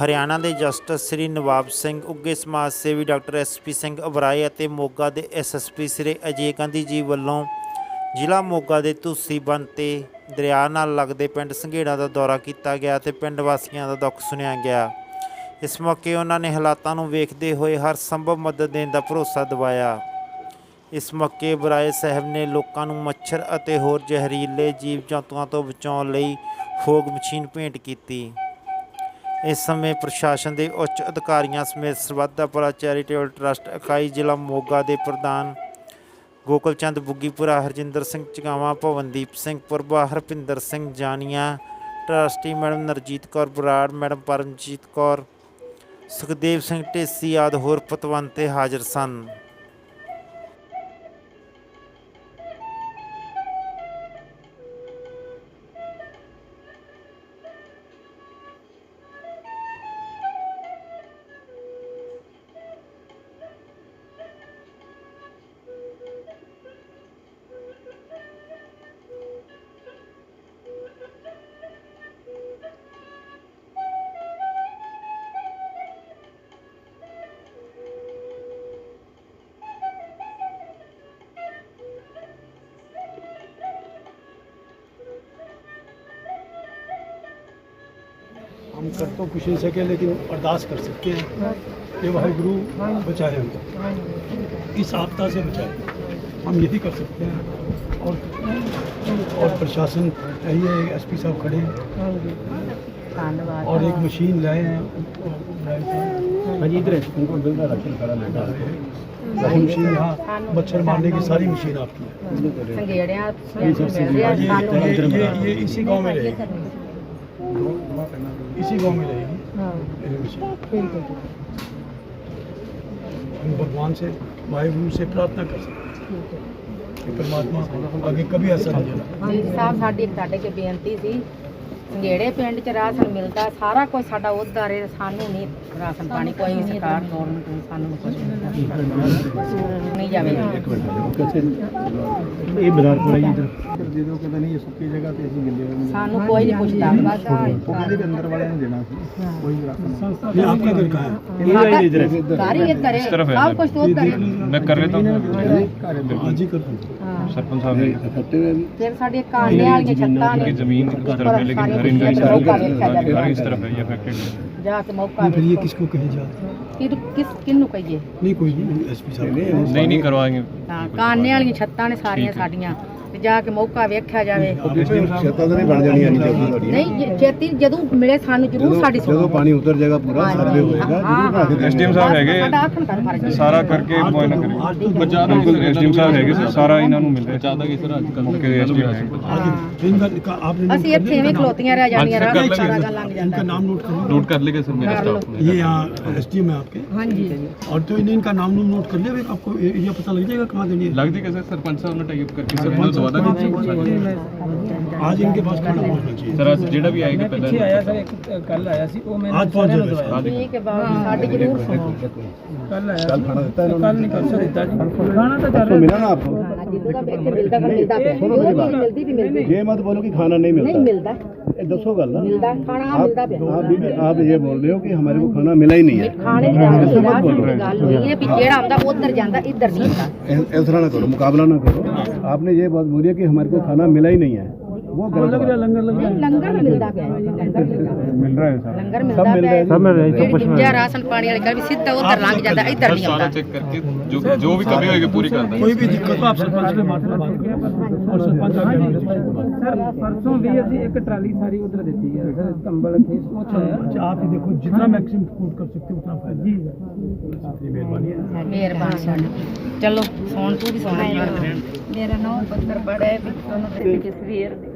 ਹਰਿਆਣਾ ਦੇ ਜਸਟਿਸ ਸ੍ਰੀ ਨਵਾਬ ਸਿੰਘ ਉੱਗੇ ਸਮਾਜ ਸੇਵੀ ਡਾਕਟਰ ਐਸਪੀ ਸਿੰਘ ਅਬਰਾਏ ਅਤੇ ਮੋਗਾ ਦੇ ਐਸਐਸਪੀ ਸ੍ਰੀ ਅਜੇ ਗਾਂਧੀ ਜੀ ਵੱਲੋਂ ਜ਼ਿਲ੍ਹਾ ਮੋਗਾ ਦੇ ਤੁਸੀ ਬੰਨ ਤੇ ਦਰਿਆ ਨਾਲ ਲੱਗਦੇ ਪਿੰਡ ਸੰਘੇੜਾ ਦਾ ਦੌਰਾ ਕੀਤਾ ਗਿਆ ਤੇ ਪਿੰਡ ਵਾਸੀਆਂ ਦਾ ਦੁੱਖ ਸੁਣਿਆ ਗਿਆ। ਇਸ ਮੌਕੇ ਉਹਨਾਂ ਨੇ ਹਾਲਾਤਾਂ ਨੂੰ ਵੇਖਦੇ ਹੋਏ ਹਰ ਸੰਭਵ ਮਦਦ ਦੇਣ ਦਾ ਭਰੋਸਾ ਦਿਵਾਇਆ। ਇਸ ਮੌਕੇ ਬਰਾਏ ਸਾਹਿਬ ਨੇ ਲੋਕਾਂ ਨੂੰ ਮੱਛਰ ਅਤੇ ਹੋਰ ਜ਼ਹਿਰੀਲੇ ਜੀਵ ਜੰਤੂਆਂ ਤੋਂ ਬਚਾਉਣ ਲਈ ਫੋਗ ਮਸ਼ੀਨ ਭੇਂਟ ਕੀਤੀ। ਇਸ ਸਮੇਂ ਪ੍ਰਸ਼ਾਸਨ ਦੇ ਉੱਚ ਅਧਿਕਾਰੀਆਂ ਸਮੇਤ ਸਰਬੱਧਾਪੁਰਾ ਚੈਰੀਟੇਬਲ ਟਰਸਟ ਇਕਾਈ ਜ਼ਿਲ੍ਹਾ ਮੋਗਾ ਦੇ ਪ੍ਰਧਾਨ Gokal Chand Buggipura, Harjinder Singh Chagawan, Bhawandeep Singh Purba, Harpinder Singh Janian, trustee madam Narjeet Kaur, Brar madam Paramjit Kaur, Sukhdev Singh Dhesi ਆਦਿ ਹੋਰ ਪਤਵੰਤੇ ਹਾਜ਼ਰ ਸਨ। کر تو کچھ نہیں سکے لیکن ارداس کر سکتے ہیں کہ واحد گرو بچائے ہم۔ کو اس آفتہ سے بچائے۔ ہم یہی کر سکتے ہیں۔ اور اور پرشاسن چاہیے ایس پی صاحب کھڑے ہیں۔ اور ایک مشین لائے ہیں۔ ان کو مشین یہاں مچھر مارنے کی ساری مشین آپ کی ہاں جی، یہ اسی گاؤں میں رہے۔ گی इसी गांव में रहेगी हाँ बिल्कुल हम भगवान से वाहेगुरु से प्रार्थना कर सकते हैं परमात्मा आगे कभी ऐसा नहीं साहब साड़ी एक साढ़े के बेनती सी ਜਿਹੜੇ ਪਿੰਡ 'ਚ ਰਾਸ਼ਨ ਮਿਲਦਾ ਸਾਰਾ ਕੁਝ ਸਾਡਾ ਉਧਰ ਸਾਨੂੰ ਨਹੀਂ ਰਾਸ਼ਨ ਪਾਣੀ ਕੋਈ ਸਰਕਾਰ ਤੋਰ ਨੂੰ ਸਾਨੂੰ ਕੁਝ ਨਹੀਂ ਜਾਵੇ ਇਹ ਬਾਜ਼ਾਰ ਪੜਾ ਇਧਰ। ਦੇ ਦਿਓ ਕਹਿੰਦਾ ਨਹੀਂ ਇਹ ਸੁੱਕੀ ਜਗ੍ਹਾ ਤੇ ਅਸੀਂ ਗਿੱਲੇ ਹੋਏ ਸਾਨੂੰ ਕੋਈ ਨਹੀਂ ਪੁੱਛਦਾ। ਬਸ ਉਹਦੇ ਦੇ ਅੰਦਰ ਵਾਲਿਆਂ ਨੂੰ ਦੇਣਾ ਕੋਈ ਰਾਸ਼ਨ ਇਹ ਆਪਕਾ ਘਰ ਇਹ ਇਧਰ ਸਾਰੀ ਇਧਰ ਹੈ। ਸਭ ਕੁਝ ਤੋਂ ਉਧਰ ਮੈਂ ਕਰ ਰਿਹਾ ਤਾਂ ਅੱਜ ਹੀ। ਕਰ ਸਰਪੰਚ ਸਾਹਿਬ ਨੇ ਫਿਰ ਸਾਡੇ ਕਾਂਡੇ ਵਾਲੀਆਂ ਛੱਤਾਂ ਨੇ ਜ਼ਮੀਨ ਕਿਸ ਤਰ੍ਹਾਂ ਮਿਲੇਗੀ है लेकिन घर इनका इस तरफ है घर इस तरफ है ये अफेक्टेड है ਜਾ ਕੇ ਮੌਕਾ फिर ये ਵੇਖੋ। किसको कहे जाता ਕਿ ਕਿਸ ਕਿੰਨੂੰ ਕਹੀਏ नहीं कोई नहीं एस पी साहब नहीं नहीं करवाएंगे ਹਾਂ ਕਾਨੇ ਵਾਲੀਆਂ ਛੱਤਾਂ ਨੇ ਸਾਰੀਆਂ ਸਾਡੀਆਂ ਤੇ ਜਾ ਕੇ ਮੌਕਾ ਵੇਖਿਆ ਜਾਵੇ ਛੱਤਾਂ ਤਾਂ ਨਹੀਂ ਬਣ ਜਾਣੀਆਂ ਨਹੀਂ ਚਾਹੀਦੀ ਤੁਹਾਡੀ ਨਹੀਂ ਜੇ- ਛੇਤੀ ਜਦੋਂ ਮਿਲੇ ਸਾਨੂੰ ਜ਼ਰੂਰ ਸਾਡੀ ਸੁਣੋ ਜਦੋਂ ਪਾਣੀ ਉਤਰ ਜਾਏਗਾ ਪੂਰਾ ਸਰਵੇ ਹੋਏਗਾ ਜ਼ਰੂਰ ਬਣਾ ਕੇ ਦੇਣਾ। एसडीएम साहब हैगे ਸਾਡਾ ਆਖਣ ਕਰ ਫਰਜ਼ ਹੈ। ਸਾਰਾ ਕਰਕੇ ਮੁਆਇਨਾ ਕਰੇ ਬਚਾ ਦੋ ਐਸਡੀਐਮ ਸਾਹਿਬ ਹੈਗੇ ਸਰ ਸਾਰਾ ਇਹਨਾਂ ਨੂੰ ਮਿਲ ਰਿਹਾ ਬਚਾ ਦਾਂਗੇ ਸਰ ਅੱਜ ਕੱਲ ਮੌਕੇ ਦੇ ਐਸਡੀਐਮ ਹੈ आगे इनका इनका आपने ਅਸੀਂ ਇੱਥੇ ਐਵੇਂ ਖਲੋਤੀਆਂ ਰਹਿ ਜਾਂਦੀਆਂ ਰਾਹ ਵਿੱਚ ਸਾਰਾ ਗੱਲ ਲੰਘ ਜਾਂਦਾ इनका नाम नोट करो नोट कर लेगा सर मेरा ਕਰ ਲਓ। स्टाफ ये यहाँ एस डी है आपके ਹਾਂਜੀ और तो इन्हें इनका नाम नूम नोट कर लिया फिर आपको ये ये पता लग जाएगा कहाँ देनी है लग देगा सर सरपंच साहब ने टाइप करके सर सवाल है आज इनके पास खाना पहुंचना चाहिए सर आज जेड़ा भी आएगा पहले पीछे आया सर एक कल आया सी वो मैंने आज पहुंच जाएगा ठीक है बाबा साडे जरूर कल आया कल खाना देता है कल नहीं कल से देता जी खाना तो चल रहा मिला ना आपको ये मत बोलो कि खाना नहीं मिलता नहीं मिलता दसो गल आप ये बोल रहे हो कि हमारे को खाना मिला ही नहीं है खाने मत बोल रहे हो इस तरह ना करो मुकाबला ना करो आपने ये बात बोली है कि हमारे को खाना मिला ही नहीं है वो गलत बात है। ਲੰਗਰ ਨਹੀਂ, ਲੰਗਰ ਵੀ ਮਿਲਦਾ ਪਿਆ ਹੈ, ਲੰਗਰ ਮਿਲਦਾ ਪਿਆ। ਮਿਲ ਰਿਹਾ ਹੈ ਸਰ ਲੰਗਰ ਮਿਲਦਾ ਪਿਆ ਹੈ। सब मिल रहा है, सब ਜਿਹੜੀ ਦੂਜਾ ਰਾਸ਼ਨ ਪਾਣੀ ਵਾਲੀ ਗੱਲ ਵੀ ਸਿੱਧਾ ਉਧਰ ਲੰਘ ਜਾਂਦਾ ਇੱਧਰ ਨਹੀਂ ਸਾਰਾ ਆਉਂਦਾ ਚੈੱਕ ਕਰਕੇ ਜੋ ਜੋ ਵੀ ਕਮੀ ਹੋਏਗੀ ਪੂਰੀ ਕਰ ਦਾਂਗੇ कोई भी दिक्कत हो आप सरपंच से बात बात करें और सरपंच आगे हमारे से बात करें। ਸਰ ਪਰਸੋਂ ਵੀ ਅਸੀਂ ਇੱਕ ਟਰਾਲੀ ਸਾਰੀ ਉਧਰ ਦਿੱਤੀ ਹੈ ਸਰ ਕੰਬਲ ਖੇਸ ਕੁਛ ਹੋਇਆ अच्छा आप ही देखो जितना मैक्सिमम सपोर्ट कर सकते हो उतना फायदा जी आपकी मेहरबानी है ਮਿਹਰਬਾਨੀ ਸਾਡੀ ਚਲੋ ਸੌਣ ਤੂੰ ਵੀ ਸੌਣਾ ਮੇਰਾ ਨਾਮ ਪੱਤਰ ਬੜਾ ਹੈ ਵਿੱਚੋਂ ਤੇ ਸਵੇਰ ਦੇ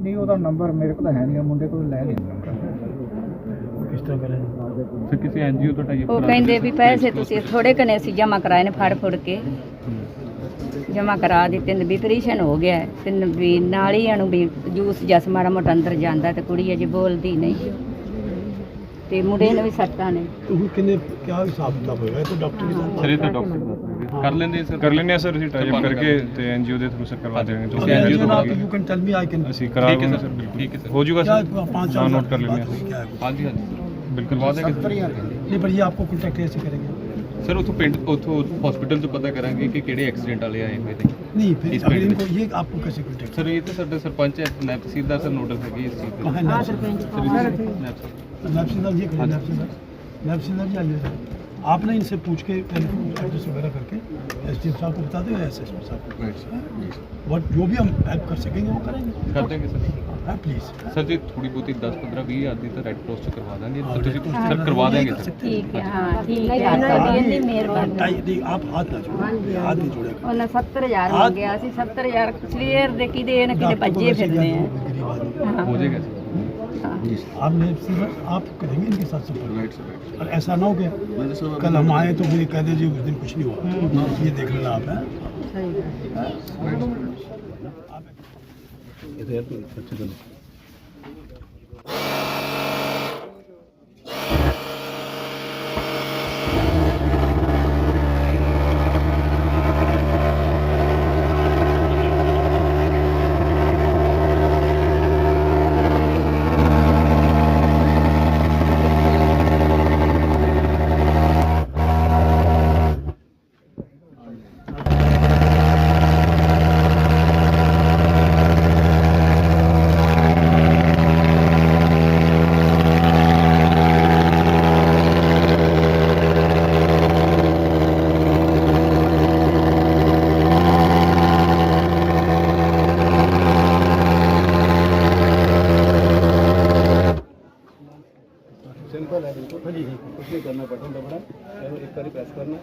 ਨਹੀਂ ਉਹਦਾ ਨੰਬਰ ਮੇਰੇ ਕੋਲ ਹੈ ਨਹੀਂ ਮੁੰਡੇ ਕੋਲ ਲੈ ਲਿਆ ਕਿਸ ਤਰ੍ਹਾਂ ਕਰਿਆ ਫਿਰ ਕਿਸੇ ਐਨਜੀਓ ਤੋਂ ਟਾਈਪ ਉਹ ਕਹਿੰਦੇ ਵੀ ਪੈਸੇ ਤੁਸੀਂ ਥੋੜੇ ਕਨੇ ਅਸੀਂ ਜਮ੍ਹਾਂ ਕਰਾਏ ਨੇ ਫੜ ਫੜ ਕੇ। ਜਮ੍ਹਾਂ ਕਰਾ ਦਿੱਤੇ ਨੇ ਵੀ ਪ੍ਰੇਸ਼ਨ ਹੋ ਗਿਆ। ਤਿੰਨ ਵੀ ਨਾਲ ਹੀ ਇਹਨੂੰ ਵੀ ਜੂਸ ਜਸ ਮਾੜਾ ਮੋਟਾ ਅੰਦਰ ਜਾਂਦਾ ਤੇ ਕੁੜੀ ਅਜੇ ਬੋਲਦੀ ਨਹੀਂ। ਤੇ ਮੁੰਡੇ ਨੂੰ ਵੀ ਸੱਟਾਂ ਨੇ। ਹੁਣ ਕਿੰਨੇ ਕਿਆ ਹਿਸਾਬ ਕਿਤਾਬ ਹੋਏਗਾ? ਇਹ ਤਾਂ ਡਾਕਟਰ ਹੀ ਸਰੀਰ ਤੋਂ ਡਾਕਟਰ ਦਾ। ہاں۔ کر لیں سر۔ اسی ٹائپ کر کے تے این جی او دے تھرو سر کروا دیں گے۔ تو این جی او نا you can tell me I can اسی کرا دیں گے سر۔ بالکل۔ ہو جائے گا سر پانچ ہزار نوٹ کر لیں گے۔ ہاں جی ہاں۔ بالکل واضح ہے سر نہیں پر یہ آپ کو کانٹیکٹ ایسے کریں گے۔ سر اتھو پینٹ اتھو ہسپیٹل تو پتہ کریں گے کہ کیڑے ایکسیڈنٹ والے آئے ہوئے تھے۔ نہیں پھر اس پینٹ کو یہ آپ کو کیسے کانٹیکٹ سر یہ تو سر سرپنچ ہے نیپ سیدھا سر نوٹس ہے کہ اس چیز پہ ہاں سر نیپ سیدھا۔ نیپ سیدھا یہ کہیں ہاں نیپ جی۔ سیدھا؟ نیپ سیدھا جی آئیے سر आपने इनसे पूछ के एड्रेस वगैरह करके एस डी साहब को बता दो एस एस पी साहब बट जो भी हम हेल्प कर सकेंगे वो करेंगे कर देंगे सर प्लीज़ सर जी थोड़ी बहुत दस पंद्रह बीस आदमी तो रेड क्रॉस से करवा देंगे तो तुझे कुछ सर करवा देंगे ठीक है हाँ ठीक है ਮਿਹਰਬਾਨੀ ਆਪ ਹੱਥ ਨਾ ਜੋੜੋ ਹੱਥ ਨਹੀਂ ਜੋੜਿਆ ਉਹਨਾਂ 70000 ਮੰਗਿਆ ਸੀ 70000 ਸਵੇਰ ਦੇ ਕਿਦੇ ਨਾ ਕਿਤੇ ਭੱਜੇ ਫਿਰਦੇ ਆ ਹੋ ਜਾਏਗਾ آپ نے آپ کریں گے ان کے ساتھ سفر؟ اور ایسا نہ ہو کہ کل ہم آئے تو مجھے کہہ دیجیے جی اس دن کچھ نہیں ہوا۔ ہاں، یہ دیکھ لینا آپ ہاں۔ ہے۔ है एक बारी प्रेस करना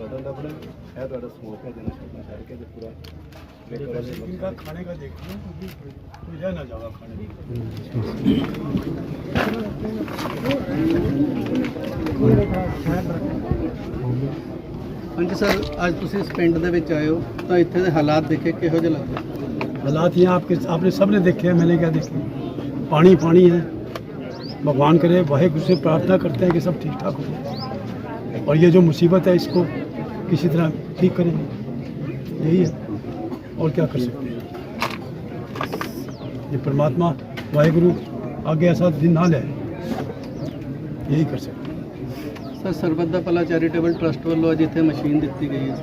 बटन दबना है थोड़ा स्मोक है देना स्मोक करके जो पूरा इनका खाने का देखिए क्योंकि कोई रह ना जाएगा खाने में ਹਾਂਜੀ ਸਰ ਅੱਜ ਤੁਸੀਂ ਇਸ ਪਿੰਡ ਦੇ ਵਿੱਚ ਆਏ ਹੋ ਤਾਂ ਇੱਥੇ ਦੇ ਹਾਲਾਤ ਦੇਖੇ ਕਿਹੋ ਜਿਹੇ ਲੱਗਦੇ हालात यहाँ आपके आपने सब ने देखे हैं मैंने क्या देखे पानी पानी है भगवान करे वाहेगुरु से प्रार्थना करते हैं कि सब ठीक ठाक हो اور یہ جو مصیبت ہے اس کو کسی طرح ٹھیک کریں یہی ہے۔ اور کیا کر سکتے ہیں؟ یہ پرماتما واہ گرو آگے ایسا دن نہ لے۔ یہی کر سکتے سر ਸਰਬੱਤ پلا چیریٹیبل ٹرسٹ ਟਰਸਟ ਵੱਲੋਂ ਅੱਜ ਇੱਥੇ ਮਸ਼ੀਨ ਦਿੱਤੀ ਗਈ ਹੈ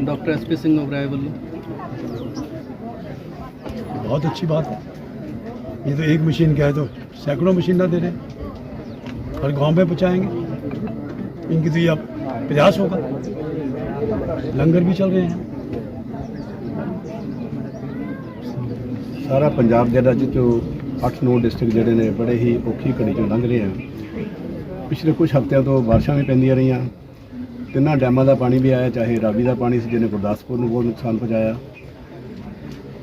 doctor S P Singh Oberoi بہت اچھی بات ہے۔ یہ تو ایک مشین کہہ دو سینکڑوں مشین نہ دے رہے۔ ہر گاؤں میں پہنچائیں گے۔ इनकी तो ये अब प्रयास होगा लंगर भी चल रहे हैं ਸਾਰਾ ਪੰਜਾਬ ਜਿਹੜਾ ਜਿਹ ਚੋਂ 8-9 ਡਿਸਟ੍ਰਿਕਟ ਜਿਹੜੇ ਨੇ ਬੜੇ ਹੀ ਔਖੀ ਘੜੀ ਚੋਂ ਲੰਘ ਰਹੇ ਆ ਪਿਛਲੇ ਕੁਝ ਹਫ਼ਤਿਆਂ ਤੋਂ ਬਾਰਿਸ਼ਾਂ ਵੀ ਪੈਂਦੀਆਂ ਰਹੀਆਂ ਤਿੰਨਾਂ ਡੈਮਾਂ ਦਾ ਪਾਣੀ ਵੀ ਆਇਆ ਚਾਹੇ ਰਾਵੀ ਦਾ ਪਾਣੀ ਸੀ ਜਿਹਨੇ ਗੁਰਦਾਸਪੁਰ ਨੂੰ ਬਹੁਤ ਨੁਕਸਾਨ ਪਹੁੰਚਾਇਆ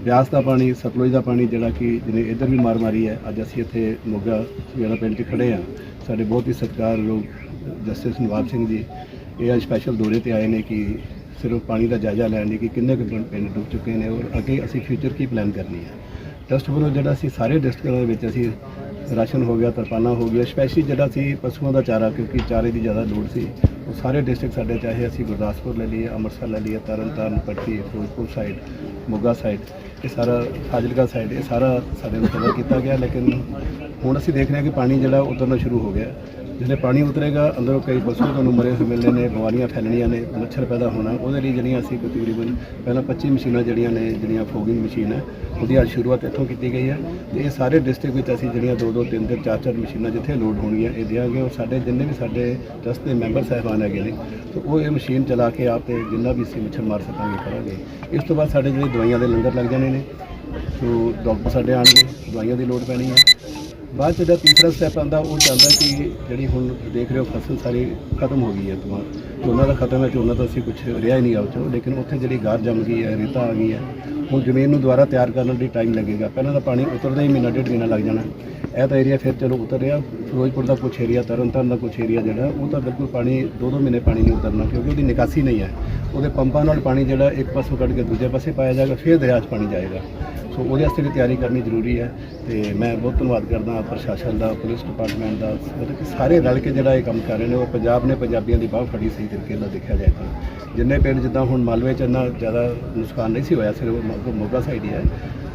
ਬਿਆਸ ਦਾ ਪਾਣੀ, ਸਤਲੁਜ ਦਾ ਪਾਣੀ ਜਿਹੜਾ ਕਿ ਜਿਹਨੇ ਇੱਧਰ ਵੀ ਮਾਰ ਮਾਰੀ ਹੈ, ਅੱਜ ਅਸੀਂ ਇੱਥੇ ਮੋਗਾ ਜਿਹੜਾ ਪਿੰਡ 'ਚ ਖੜੇ ਆ ਸਾਡੇ ਬਹੁਤ ਹੀ ਸਤਿਕਾਰਯੋਗ ਜਸਟਿਸ ਨਵਾਬ ਸਿੰਘ ਜੀ, ਇਹ ਅੱਜ ਸਪੈਸ਼ਲ ਦੌਰੇ ਤੇ ਆਏ ਨੇ ਕਿ ਸਿਰਫ ਪਾਣੀ ਦਾ ਜਾਇਜ਼ਾ ਲੈਣ ਲਈ ਕਿ ਕਿੰਨੇ ਕੁ ਪਿੰਡ ਪਿੰਡ ਡੁੱਬ ਚੁੱਕੇ ਨੇ ਔਰ ਅੱਗੇ ਅਸੀਂ ਫਿਊਚਰ ਕੀ ਪਲਾਨ ਕਰਨੀ ਹੈ। ਟਰਸਟ ਵੱਲੋਂ ਜਿਹੜਾ ਅਸੀਂ ਸਾਰੇ ਡਿਸਟ੍ਰਿਕਟਾਂ ਦੇ ਵਿੱਚ ਅਸੀਂ ਰਾਸ਼ਨ ਹੋ ਗਿਆ, ਤਰਪਾਲਾਂ ਹੋ ਗਿਆ ਸਪੈਸ਼ਲੀ ਜਿਹੜਾ ਸੀ ਪਸ਼ੂਆਂ ਦਾ ਚਾਰਾ, ਕਿਉਂਕਿ ਚਾਰੇ ਦੀ ਜ਼ਿਆਦਾ ਲੋੜ ਸੀ, ਉਹ ਸਾਰੇ ਡਿਸਟ੍ਰਿਕਟ ਸਾਡੇ ਚਾਹੇ ਅਸੀਂ ਗੁਰਦਾਸਪੁਰ ਲੈ ਲਈਏ, ਅੰਮ੍ਰਿਤਸਰ ਲੈ ਲਈਏ, ਤਰਨਤਾਰਨ, ਪੱਟੀ, ਫਿਰੋਜ਼ਪੁਰ ਸਾਈਡ ਮੋਗਾ ਸਾਈਡ ਇਹ ਸਾਰਾ ਫਾਜ਼ਿਲਕਾ ਸਾਈਡ ਇਹ ਸਾਰਾ ਸਾਡੇ ਨੂੰ ਕਵਰ ਕੀਤਾ ਗਿਆ, ਲੇਕਿਨ ਹੁਣ ਅਸੀਂ ਦੇਖ ਰਹੇ ਹਾਂ ਕਿ ਪਾਣੀ ਜਿਹੜਾ ਉਤਰਨਾ ਸ਼ੁਰੂ ਹੋ ਗਿਆ। ਜਿਹਨੇ ਪਾਣੀ ਉਤਰੇਗਾ, ਅੰਦਰੋਂ ਕਈ ਪਸ਼ੂ ਤੁਹਾਨੂੰ ਮਰੇ ਹੋਏ ਮਿਲਣੇ ਨੇ, ਬਿਮਾਰੀਆਂ ਫੈਲਣੀਆਂ ਨੇ, ਮੱਛਰ ਪੈਦਾ ਹੋਣਾ, ਉਹਦੇ ਲਈ ਜਿਹੜੀਆਂ ਅਸੀਂ ਤਕਰੀਬਨ ਪਹਿਲਾਂ 25 ਮਸ਼ੀਨਾਂ ਜਿਹੜੀਆਂ ਨੇ, ਜਿਹੜੀਆਂ ਫੋਗਿੰਗ ਮਸ਼ੀਨ ਹੈ, ਉਹਦੀ ਅੱਜ ਸ਼ੁਰੂਆਤ ਇੱਥੋਂ ਕੀਤੀ ਗਈ ਹੈ। ਤੇ ਇਹ ਸਾਰੇ ਡਿਸਟ੍ਰਿਕਟ ਵਿੱਚ ਅਸੀਂ ਜਿਹੜੀਆਂ ਦੋ ਦੋ, ਤਿੰਨ ਤਿੰਨ, ਚਾਰ ਚਾਰ ਮਸ਼ੀਨਾਂ ਜਿੱਥੇ ਲੋਡ ਹੋਣਗੀਆਂ, ਇਹ ਦਿਆਂਗੇ। ਔਰ ਸਾਡੇ ਜਿੰਨੇ ਵੀ ਸਾਡੇ ਟਰਸਟ ਦੇ ਮੈਂਬਰ ਸਾਹਿਬਾਨ ਹੈਗੇ ਨੇ, ਤੇ ਉਹ ਇਹ ਮਸ਼ੀਨ ਚਲਾ ਕੇ ਆਪ ਤੇ ਜਿੰਨਾ ਵੀ ਅਸੀਂ ਮੱਛਰ ਮਾਰ ਸਕਾਂਗੇ, ਕਰਾਂਗੇ। ਇਸ ਤੋਂ ਬਾਅਦ ਸਾਡੇ ਜਿਹੜੇ ਦਵਾਈਆਂ ਦੇ ਲੰਗਰ ਲੱਗ ਜਾਣੇ ਨੇ। ਸੋ ਡਾਕਟਰ ਸਾਡੇ ਆਣਗੇ ਦਵਾਈਆਂ ਦੀ ਲੋੜ ਪੈਣੀ ਹੈ। ਬਾਅਦ 'ਚ ਜਿਹੜਾ ਤੀਸਰਾ ਸਟੈਪ ਆਉਂਦਾ, ਉਹ ਜਾਂਦਾ ਕਿ ਜਿਹੜੀ ਹੁਣ ਦੇਖ ਰਹੇ ਹੋ ਫਸਲ ਸਾਰੀ ਖਤਮ ਹੋ ਗਈ ਹੈ ਤੁਮਾ ਝੋਨਾ ਦਾ ਖਤਮ ਹੈ, ਝੋਨਾ ਤਾਂ ਅਸੀਂ ਕੁਝ ਰਿਹਾ ਹੀ ਨਹੀਂ ਆ ਉਹ ਲੇਕਿਨ ਉੱਥੇ ਜਿਹੜੀ ਗਾਰ ਜੰਮ ਗਈ ਹੈ, ਰੇਤਾ ਆ ਗਈ ਹੈ, ਹੁਣ ਜ਼ਮੀਨ ਨੂੰ ਦੁਬਾਰਾ ਤਿਆਰ ਕਰਨ ਲਈ ਟਾਈਮ ਲੱਗੇਗਾ। ਪਹਿਲਾਂ ਤਾਂ ਪਾਣੀ ਉਤਰਦਾ ਹੀ ਮਹੀਨਾ, ਡੇਢ ਮਹੀਨਾ ਲੱਗ ਜਾਣਾ। ਇਹ ਤਾਂ ਏਰੀਆ ਫਿਰ ਚਲੋ ਉਤਰ ਰਿਹਾ। ਫਿਰੋਜ਼ਪੁਰ ਦਾ ਕੁਛ ਏਰੀਆ ਤਰਨਤਾਰਨ ਦਾ ਕੁਛ ਏਰੀਆ ਜਿਹੜਾ, ਉਹ ਤਾਂ ਬਿਲਕੁਲ ਪਾਣੀ ਦੋ ਦੋ ਮਹੀਨੇ ਪਾਣੀ ਨਹੀਂ ਉਤਰਨਾ, ਕਿਉਂਕਿ ਉਹਦੀ ਨਿਕਾਸੀ ਨਹੀਂ ਹੈ। ਉਹਦੇ ਪੰਪਾਂ ਨਾਲ ਪਾਣੀ ਜਿਹੜਾ ਇੱਕ ਪਾਸੋਂ ਕੱਢ ਕੇ ਦੂਜੇ ਪਾਸੇ ਪਾਇਆ ਜਾਏਗਾ, ਫਿਰ ਦਰਿਆ 'ਚ ਪਾਣੀ ਜਾਏਗਾ। ਸੋ ਉਹਦੇ ਵਾਸਤੇ ਵੀ ਤਿਆਰੀ ਕਰਨੀ ਜ਼ਰੂਰੀ ਹੈ ਤੇ ਮੈਂ ਬਹੁਤ ਧੰਨਵਾਦ ਕਰਦਾ ਪ੍ਰਸ਼ਾਸਨ ਦਾ, ਪੁਲਿਸ ਡਿਪਾਰਟਮੈਂਟ ਦਾ, ਮਤਲਬ ਕਿ ਸਾਰੇ ਰਲ ਕੇ ਜਿਹੜਾ ਇਹ ਕੰਮ ਕਰ ਰਹੇ ਨੇ, ਉਹ ਪੰਜਾਬ ਨੇ ਪੰਜਾਬੀਆਂ ਦੀ ਬਾਹ ਫੜੀ ਸਹੀ ਤਰੀਕੇ ਨਾਲ ਦੇਖਿਆ ਜਾਏ ਤਾਂ। ਜਿੰਨੇ ਪਿੰਡ ਜਿੱਦਾਂ ਹੁਣ ਮਾਲਵੇ 'ਚ ਇੰਨਾ ਜ਼ਿਆਦਾ ਨੁਕਸਾਨ ਨਹੀਂ ਸੀ ਹੋਇਆ, ਸਿਰਫ ਮੋ- ਮੋਗਾ ਸਾਈਡ ਹੀ ਹੈ।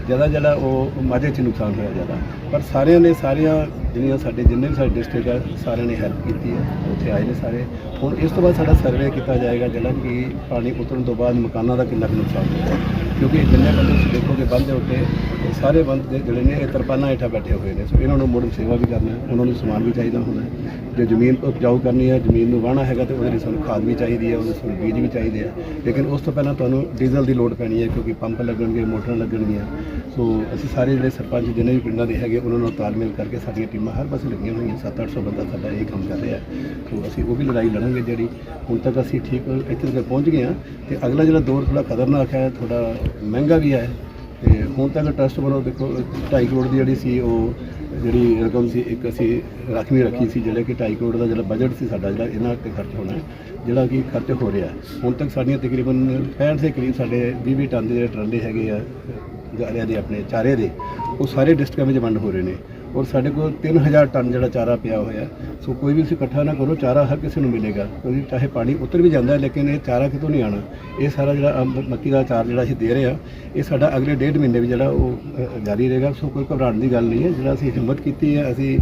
ਜ਼ਿਆਦਾ ਜਿਹੜਾ ਉਹ ਮਾਝੇ 'ਚ ਨੁਕਸਾਨ ਹੋਇਆ ਜ਼ਿਆਦਾ। ਪਰ ਸਾਰਿਆਂ ਨੇ, ਸਾਰੀਆਂ ਜਿਹੜੀਆਂ ਸਾਡੇ, ਜਿੰਨੇ ਵੀ ਸਾਡੇ ਡਿਸਟ੍ਰਿਕਟ ਆ, ਸਾਰਿਆਂ ਨੇ ਹੈਲਪ ਕੀਤੀ ਹੈ। ਉੱਥੇ ਆਏ ਨੇ ਸਾਰੇ। ਹੁਣ ਇਸ ਤੋਂ ਬਾਅਦ ਸਾਡਾ ਸਰਵੇ ਕੀਤਾ ਜਾਏਗਾ, ਜਿਹੜਾ ਕਿ ਪਾਣੀ ਉਤਰਨ ਤੋਂ ਬਾਅਦ ਮਕਾਨਾਂ ਦਾ ਕਿੰਨਾ ਕੁ ਨੁਕਸਾਨ ਹੋਇਆ। ਕਿਉਂਕਿ ਜਿੰਨੇ ਬੰਦੇ ਤੁਸੀਂ ਦੇਖੋਗੇ ਬੰਦ ਦੇ ਉੱਤੇ ਇਹ ਸਾਰੇ ਬੰਦ ਦੇ ਜਿਹੜੇ ਨੇ ਇਹ ਤਰਪਾਲਾਂ ਹੇਠਾਂ ਬੈਠੇ ਹੋਏ ਨੇ। ਸੋ ਇਹਨਾਂ ਨੂੰ ਮੁੜ ਸੇਵਾ ਵੀ ਕਰਨਾ ਹੈ, ਉਹਨਾਂ ਨੂੰ ਸਮਾਨ ਵੀ ਚਾਹੀਦਾ ਹੁੰਦਾ ਹੈ। ਜੇ ਜ਼ਮੀਨ ਉਪਜਾਊ ਕਰਨੀ ਹੈ ਜ਼ਮੀਨ ਨੂੰ ਵਾਹਣਾ ਹੈਗਾ ਤੇ ਉਹਦੇ ਲਈ ਸਾਨੂੰ ਖਾਦ ਵੀ ਚਾਹੀਦੀ ਹੈ ਉਹਦੇ ਸਾਨੂੰ ਬੀਜ ਵੀ ਚਾਹੀਦੇ ਆ। ਲੇਕਿਨ ਉਸ ਤੋਂ ਪਹਿਲਾਂ ਤੁਹਾਨੂੰ ਡੀਜ਼ਲ ਦੀ ਲੋੜ ਪੈਣੀ ਹੈ ਕਿਉਂਕਿ ਪੰਪ ਲੱਗਣਗੇ ਮੋਟਰਾਂ ਲੱਗਣਗੀਆਂ। ਸੋ ਅਸੀਂ ਸਾਰੇ ਜਿਹੜੇ ਸਰਪੰਚ ਜਿੰਨੇ ਵੀ ਪਿੰਡਾਂ ਦੇ ਹੈਗੇ ਉਹਨਾਂ ਨਾਲ ਤਾਲਮੇਲ ਕਰਕੇ ਸਾਡੀਆਂ ਟੀਮਾਂ ਹਰ ਪਾਸੇ ਲੱਗੀਆਂ ਹੋਈਆਂ। 7-800 ਬੰਦਾ ਸਾਡਾ ਇਹ ਕੰਮ ਕਰ ਰਿਹਾ। ਸੋ ਅਸੀਂ ਉਹ ਵੀ ਲੜਾਈ ਲੜਾਂਗੇ ਜਿਹੜੀ ਹੁਣ ਤੱਕ ਅਸੀਂ ਠੀਕ ਇੱਥੇ ਤੱਕ ਪਹੁੰਚ ਗਏ ਹਾਂ। ਤੇ ਅਗਲਾ ਜਿਹੜਾ ਦੌਰ ਥੋੜਾ ਖਤਰਨਾਕ ਹੈ ਥੋੜਾ ਮਹਿੰਗਾ ਵੀ ਹੈ ਤੇ ਹੁਣ ਤੱਕ ਟਰਸਟ ਵੱਲੋਂ ਦੇਖੋ 2.5 ਕਰੋੜ ਦੀ ਜਿਹੜੀ ਸੀ ਉਹ ਜਿਹੜੀ ਰਕਮ ਸੀ, ਇੱਕ ਅਸੀਂ ਰਾਖਵੀਂ ਰੱਖੀ ਸੀ, ਜਿਹੜਾ ਕਿ 2.5 ਕਰੋੜ ਦਾ ਜਿਹੜਾ ਬਜਟ ਸੀ ਸਾਡਾ, ਜਿਹੜਾ ਇਹਨਾਂ ਤੇ ਖਰਚ ਹੋਣਾ, ਜਿਹੜਾ ਕਿ ਖਰਚ ਹੋ ਰਿਹਾ। ਹੁਣ ਤੱਕ ਸਾਡੀਆਂ ਤਕਰੀਬਨ 65 ਦੇ ਕਰੀਬ ਸਾਡੇ 20 20 ਟਨ ਦੇ ਜਿਹੜੇ ਟਰਾਲੇ ਹੈਗੇ ਆ, ਗਾਰਿਆਂ ਦੇ ਆਪਣੇ ਚਾਰੇ ਦੇ, ਉਹ ਸਾਰੇ ਡਿਸਟ੍ਰਿਕਟਾਂ ਵਿੱਚ ਵੰਡ ਹੋ ਰਹੇ ਨੇ। ਔਰ ਸਾਡੇ ਕੋਲ 3000 ਟਨ ਜਿਹੜਾ ਚਾਰਾ ਪਿਆ ਹੋਇਆ, ਸੋ ਕੋਈ ਵੀ ਤੁਸੀਂ ਇਕੱਠਾ ਨਾ ਕਰੋ, ਚਾਰਾ ਹਰ ਕਿਸੇ ਨੂੰ ਮਿਲੇਗਾ। ਕਿਉਂਕਿ ਚਾਹੇ ਪਾਣੀ ਉੱਤਰ ਵੀ ਜਾਂਦਾ ਲੇਕਿਨ ਇਹ ਚਾਰਾ ਕਿਤੋਂ ਨਹੀਂ ਆਣਾ ਇਹ ਸਾਰਾ ਜਿਹੜਾ ਅੰਬ- ਮੱਕੀ ਦਾ ਚਾਰ ਜਿਹੜਾ ਅਸੀਂ ਦੇ ਰਹੇ ਆ ਇਹ ਸਾਡਾ ਅਗਲੇ ਡੇਢ ਮਹੀਨੇ ਵੀ ਜਿਹੜਾ ਉਹ ਜਾਰੀ ਰਹੇਗਾ। ਸੋ ਕੋਈ ਘਬਰਾਉਣ ਦੀ ਗੱਲ ਨਹੀਂ ਹੈ, ਜਿਹੜਾ ਅਸੀਂ ਹਿੰਮਤ ਕੀਤੀ ਹੈ, ਅਸੀਂ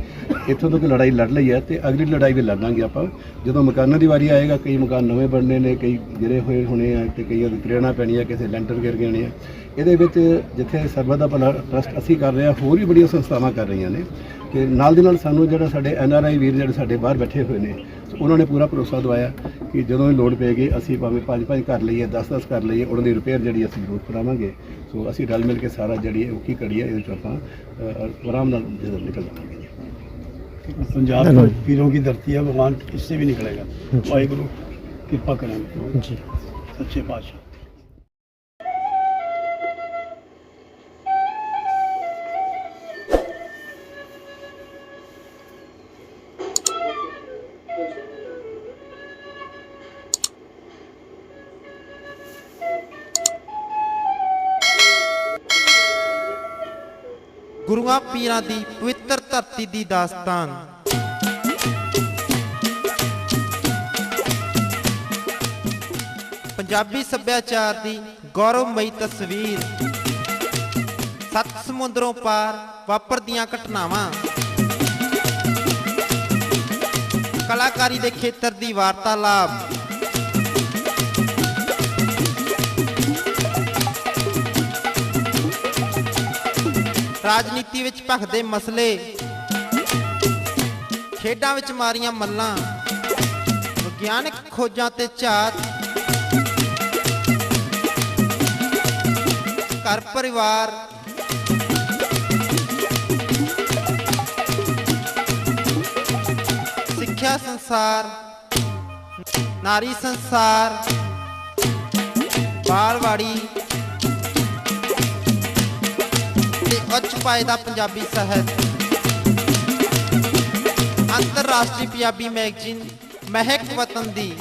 ਇੱਥੋਂ ਤੱਕ ਲੜਾਈ ਲੜ ਲਈ ਹੈ ਤੇ ਅਗਲੀ ਲੜਾਈ ਵੀ ਲੜਾਂਗੇ ਆਪਾਂ। ਜਦੋਂ ਮਕਾਨਾਂ ਦੀ ਵਾਰੀ ਆਏਗਾ, ਕਈ ਮਕਾਨ ਨਵੇਂ ਬਣਨੇ ਨੇ, ਕਈ ਗਿਰੇ ਹੋਏ ਹੋਣੇ ਆ ਤੇ ਕਈਆਂ ਦੀ ਤਰੇੜਾਂ ਪੈਣੀਆਂ ਕਿਸੇ ਲੈਂਟਰ ਗਿਰ ਗਏ ਨੇ ਇਹਦੇ ਵਿੱਚ ਜਿੱਥੇ ਸਰਬਤ ਦਾ ਭਲਾ ਟਰਸਟ ਅਸੀਂ ਕਰ ਰਹੇ ਹਾਂ ਹੋਰ ਵੀ ਬੜੀਆਂ ਸੰਸਥਾਵਾਂ ਕਰ ਰਹੀਆਂ ਨੇ ਕਿ ਨਾਲ ਦੀ ਨਾਲ ਸਾਨੂੰ ਜਿਹੜਾ ਸਾਡੇ ਐਨ ਆਰ ਆਈ ਵੀਰ ਜਿਹੜੇ ਸਾਡੇ ਬਾਹਰ ਬੈਠੇ ਹੋਏ ਨੇ ਸੋ ਉਹਨਾਂ ਨੇ ਪੂਰਾ ਭਰੋਸਾ ਦਵਾਇਆ ਕਿ ਜਦੋਂ ਵੀ ਲੋੜ ਪਏਗੀ ਅਸੀਂ ਭਾਵੇਂ ਪੰਜ ਪੰਜ ਕਰ ਲਈਏ 10 10 ਕਰ ਲਈਏ ਉਹਨਾਂ ਦੀ ਰਿਪੇਅਰ ਜਿਹੜੀ ਅਸੀਂ ਜ਼ਰੂਰ ਕਰਾਵਾਂਗੇ ਸੋ ਅਸੀਂ ਰਲ ਮਿਲ ਕੇ ਸਾਰਾ ਜਿਹੜੀ ਇਹ ਔਖੀ ਕੜੀ ਹੈ ਇਹਦੇ ਚੋਂ ਆਪਾਂ ਅ, ਆਰਾਮ ਨਾਲ ਜਦੋਂ ਨਿਕਲ ਜਾਵਾਂਗੇ पंजाब तो पीरों की धरती है भगवान इससे भी निकलेगा वाहिगुरु कृपा करेंगे ਜੀ सच्चे पातशाह ਗੁਰੂਆਂ ਪੀਰਾਂ ਦੀ ਪਵਿੱਤਰ ਧਰਤੀ ਦੀ ਦਾਸਤਾਨ। ਪੰਜਾਬੀ ਸੱਭਿਆਚਾਰ ਦੀ ਗੌਰਵਮਈ ਤਸਵੀਰ। ਸੱਤ ਸਮੁੰਦਰੋਂ ਪਾਰ ਵਾਪਰਦੀਆਂ ਘਟਨਾਵਾਂ। ਕਲਾਕਾਰੀ ਦੇ ਖੇਤਰ ਦੀ ਵਾਰਤਾਲਾਪ। ਰਾਜਨੀਤੀ ਵਿੱਚ ਭਖਦੇ ਮਸਲੇ। ਖੇਡਾਂ ਵਿੱਚ ਮਾਰੀਆਂ ਮੱਲਾਂ। ਵਿਗਿਆਨਕ ਖੋਜਾਂ ਤੇ ਝਾਤ। ਘਰ ਪਰਿਵਾਰ। ਸਿੱਖਿਆ ਸੰਸਾਰ। ਨਾਰੀ ਸੰਸਾਰ। ਬਾਲਵਾੜੀ। ਤੇ ਉੱਚ ਪਾਏ ਦਾ ਪੰਜਾਬੀ ਸਾਹਿਤ ਅੰਤਰਰਾਸ਼ਟਰੀ ਪੰਜਾਬੀ ਮੈਗਜ਼ੀਨ ਮਹਿਕ ਵਤਨ ਦੀ